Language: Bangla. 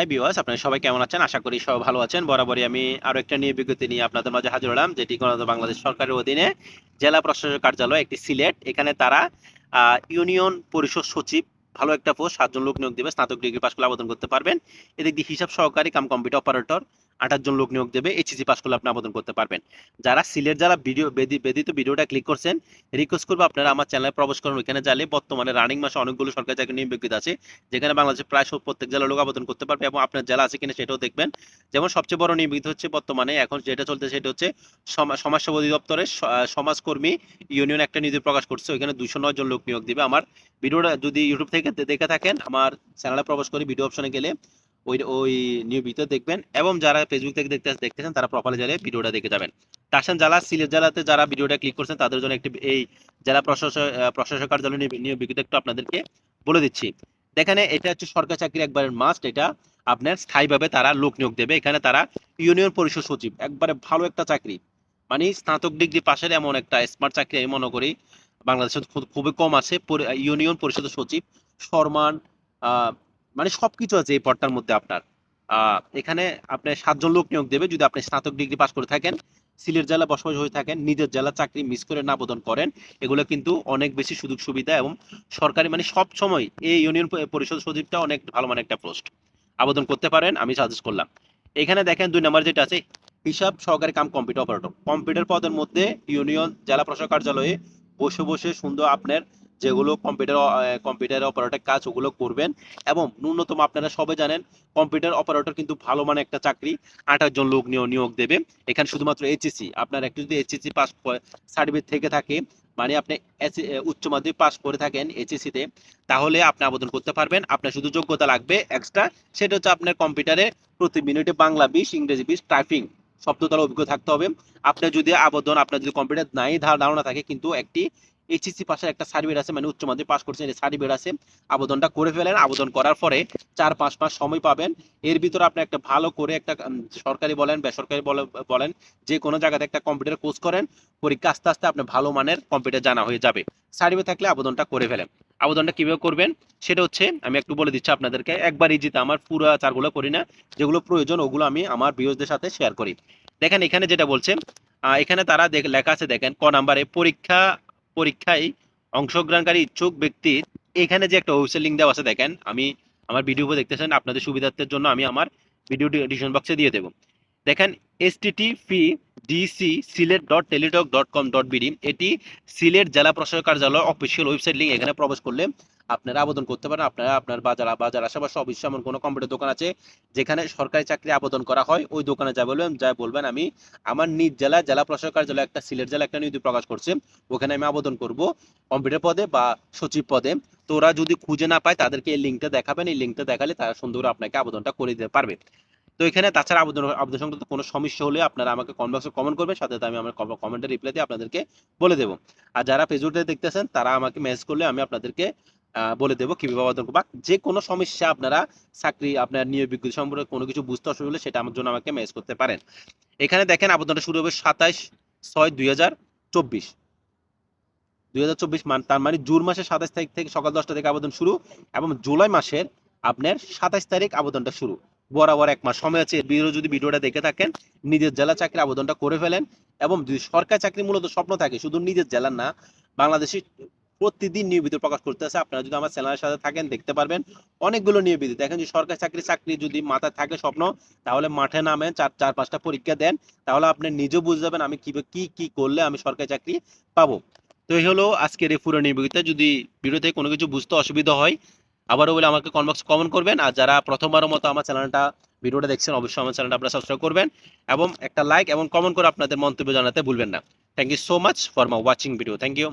হাই বিওয়াস আপনারা সবাই কেমন আছেন? আশা করি সবাই ভালো আছেন। বরাবরই আমি আরও একটা নিয়ে বিজ্ঞপ্তি নিয়ে আপনাদের মাঝে হাজির হলাম, যেটি গণতন্ত্র বাংলাদেশ সরকারের অধীনে জেলা প্রশাসক কার্যালয়, একটি সিলেট। এখানে তারা ইউনিয়ন পরিষদ সচিব, ভালো একটা পোস্ট, সাতজন লোক নিয়োগ দেবে, স্নাতক ডিগ্রি পাশ করলে আবেদন করতে পারবেন। এদিক দিয়ে হিসাব সহকারী, কাম কম্পিউটার অপারেটর আঠাশ জন লোক নিয়োগ দেবে এইচএসি পাশ করলে আপনি আবেদন করতে পারবেন। যারা সিলেট, যারা ভিডিও বেদিত ভিডিওটা ক্লিক করছেন রিকোয়েস্ট করব আপনারা আমার চ্যানেলে প্রবেশ করুন ওইখানে জালে বর্তমানে রানিং মাসে অনেকগুলো সরকারি চাকরি নিয়োগ বিজ্ঞপ্তি আছে, যেখানে বাংলাদেশের প্রায় সব প্রত্যেক জেলার লোক আবেদন করতে পারবে এবং আপনার জেলা আছে কিনা সেটাও দেখবেন। যেমন সবচেয়ে বড় নিয়োগ হচ্ছে বর্তমানে, এখন যেটা চলছে সেটা হচ্ছে সমা- সমাজসেবা অধিদপ্তরের সমাজকর্মী ইউনিয়ন একটা নিয়োগ প্রকাশ করছে, ওইখানে দুশো নয় জন লোক নিয়োগ দিবে। আমার ভিডিওটা যদি ইউটিউব থেকে দেখে থাকেন, আমার চ্যানেলে প্রবেশ করে ভিডিও অপশনে গেলে ওই ওই নিয়োগ ভিতর দেখবেন এবং যারা ফেসবুক থেকে দেখতে দেখতেছেন, তারা প্রপারে গেলে ভিডিওটা দেখে যাবেন। তাছাড়া যারা সিলেট জেলাতে যারা ভিডিওটা ক্লিক করছেন, তাদের জন্য একটি এই জেলা প্রশাসক প্রশাসক কার্যালয় নিয়োগ বিজ্ঞপ্তি একটু আপনাদেরকে বলে দিচ্ছি। দেখেন, এটা হচ্ছে সরকারি চাকরি একবারের মাস্ট এটা আপনার স্থায়ীভাবে তারা লোক নিয়োগ দেবে। এখানে তারা ইউনিয়ন পরিষদ সচিব, একবারে ভালো একটা চাকরি। মানে স্নাতক ডিগ্রি পাশের এমন একটা স্মার্ট চাকরি আমি মনে করি বাংলাদেশে খুবই কম আছে। ইউনিয়ন পরিষদের সচিব সম্মান মানে সবকিছু আছে এই পদটার মধ্যে আপনার। এখানে আপনি সাতজন লোক নিয়োগ দেবে, যদি আপনি স্নাতক ডিগ্রি পাশ করে থাকেন, সিলেট জেলা বসবাস হয়ে থাকেন, নিজের জেলা চাকরি মিস করে না আবেদন করেন, এগুলো কিন্তু অনেক বেশি সুযোগ সুবিধা এবং সরকারি মানে সব সময় এই ইউনিয়ন পরিষদ সচিবটা অনেক ভালো মানে একটা পোস্ট। আবেদন করতে পারেন, আমি সাজেস্ট করলাম। এখানে দেখেন দুই নম্বর যেটা আছে, হিসাব সহকারী কাম কম্পিউটার অপারেটর কম্পিউটার পদের মধ্যে ইউনিয়ন জেলা প্রশাসক কার্যালয়ে বসে বসে সুন্দর আপনার যেগুলো কম্পিউটার কম্পিউটার অপারেটর কাজ ওগুলো করবেন এবং ন্যূনতম আপনারা সবাই জানেন কম্পিউটার অপারেটর কিন্তু ভালো মানে একটা চাকরি আঠাশ জন লোক নিয়োগ নিয়োগ দেবে। এখানে শুধুমাত্র এইচএসসি আপনার একটু যদি এইচএসসি পাস সার্টিফিকেট থেকে থাকে মানে আপনি উচ্চ মাধ্যমিক পাস করে থাকেন এইচএসসি তে তাহলে আপনি আবেদন করতে পারবেন। আপনার শুধু যোগ্যতা লাগবে এক্সট্রা সেটা হচ্ছে আপনার কম্পিউটারে প্রতি মিনিটে বাংলা বিশ ইংরেজি বিশ টাইপিং শব্দতলা অভিজ্ঞ থাকতে হবে। আপনার যদি আবেদন আপনার যদি কম্পিউটার নাই ধারণা থাকে কিন্তু একটি এইচএসসি পাশের একটা সার্টিফিকেট আছে মানে উচ্চ মাধ্যমিক পাস করছেন, এই সার্টিফিকেট আছে। আবেদনটা করে ফেলেন, আবেদন করার পরে চার পাঁচ মাস সময় পাবেন। এর ভিতরে আপনি একটা ভালো করে একটা সরকারি বলেন, বেসরকারি বলে- বলেন, যে কোনো জায়গাতে একটা কম্পিউটার কোর্স করেন, পরীক্ষা আস্তে আস্তে আপনি ভালো মানের কম্পিউটার জানা হয়ে যাবে। সার্টিফিকেট থাকলে আবেদনটা করে ফেলেন। আবেদনটা কীভাবে করবেন? সেটা হচ্ছে, আমি একটু বলে দিচ্ছি আপনাদেরকে একবার ইজিতে আমার পুরো চারগুলো করি না, যেগুলো প্রয়োজন ওগুলো আমি আমার বিয়োজদের সাথে শেয়ার করি। দেখেন এখানে যেটা বলছে এখানে তারা লেখা আছে, দেখেন, ক নাম্বারে পরীক্ষা পরীক্ষায় অংশগ্রহণকারী ইচ্ছুক ব্যক্তির এখানে যে একটা ওয়েবসাইট লিঙ্ক দেওয়া আছে দেখেন, আমি আমার ভিডিও দেখতেছেন, আপনাদের সুবিধার্থের জন্য আমি আমার ভিডিও ডিসক্রিপশন বক্সে দিয়ে দেবো। দেখেন S P D C Sylhet dot Teletalk dot com dot B D এটি সিলেট জেলা প্রশাসক কার্যালয় অফিসিয়াল ওয়েবসাইট লিঙ্ক এখানে প্রবেশ করলে আপনারা আবেদন করতে পারেন। আপনারা আপনার বাজার বাজার আশেপাশে অবশ্যই এমন কোনো কম্পিউটার দোকান আছে যেখানে সরকারি চাকরি আবেদন করা হয়, ওই দোকানে যা বলবেন যা বলবেন আমি আমার নিজ জেলা জেলা প্রশাসক কার্যালয় একটা সিলেট জেলা একটা নিয়োগ প্রকাশ করছে, ওখানে আমি আবেদন করব কম্পিউটার পদে বা সচিব পদে। তো ওরা যদি খুঁজে না পায়, তাদেরকে এই লিঙ্কটা দেখাবেন। এই লিঙ্কটা দেখালে তারা সুন্দর আপনাকে আবেদনটা করে দিতে পারবে। তো এখানে তাছাড়া আবেদন আবেদন সংক্রান্ত কোনো সমস্যা হলে আপনারা আমাকে কমেন্ট বক্সে কমেন্ট করবেন, সাথে সাথে আমি আমার কমেন্টে রিপ্লাই দিয়ে আপনাদেরকে বলে দেবো। আর যারা ফেসবুকে দেখতেছেন, তারা আমাকে মেসেজ করলে আমি আপনাদেরকে বলে দেবো কীভাবে আবেদন বা যে কোনো সমস্যা আপনারা চাকরি, আপনার নিয়োগ বিজ্ঞপ্তি সম্পর্কে কোনো কিছু বুঝতে অসুবিধা হলে সেটা আমার জন্য আমাকে মেসেজ করতে পারেন। এখানে দেখেন আবেদনটা শুরু হবে সাতাইশ ছয় দুই হাজার চব্বিশ। দুই হাজার চব্বিশ মান তার মানে জুন মাসের সাতাইশ তারিখ থেকে সকাল দশটা থেকে আবেদন শুরু এবং জুলাই মাসের আপনার সাতাইশ তারিখ আবেদনটা শুরু। বরাবর এক মাস সময় আছে। ভিডিও যদি ভিডিওটা দেখে থাকেন, নিজের জেলা চাকরি আবেদনটা করে ফেলেন এবং যদি সরকারি চাকরি মূলত স্বপ্ন থাকে, শুধু নিজের জেলার না, বাংলাদেশে প্রতিদিন নিয়মিত প্রকাশ করতে আছে আপনারা যদি আমার চ্যানেলের সাথে থাকেন, দেখতে পারবেন অনেকগুলো নিয়মিত। দেখেন যে সরকারি চাকরি চাকরি যদি মাথায় থাকে স্বপ্ন, তাহলে মাঠে নামেন, চার চার, পাঁচটা পরীক্ষা দেন। তাহলে আপনি নিজেও বুঝে যাবেন আমি কি কি কি করলে আমি সরকারি চাকরি পাবো। তো এই হলো আজকের এই পুরো নির্বিঘ্নতা যদি ভিডিও থেকে কোনো কিছু বুঝতে অসুবিধা হয় আবারও বলে আমাকে কমবক্স কমেন্ট করবেন। আর যারা প্রথমবারও মতো আমার চ্যানেলটা ভিডিওটা দেখছেন, অবশ্যই আমার চ্যানেলটা আপনারা সাবস্ক্রাইব করবেন এবং একটা লাইক এবং কমেন্ট করে আপনাদের মন্তব্য জানাতে ভুলবেন না। Thank you so much for my watching video thank you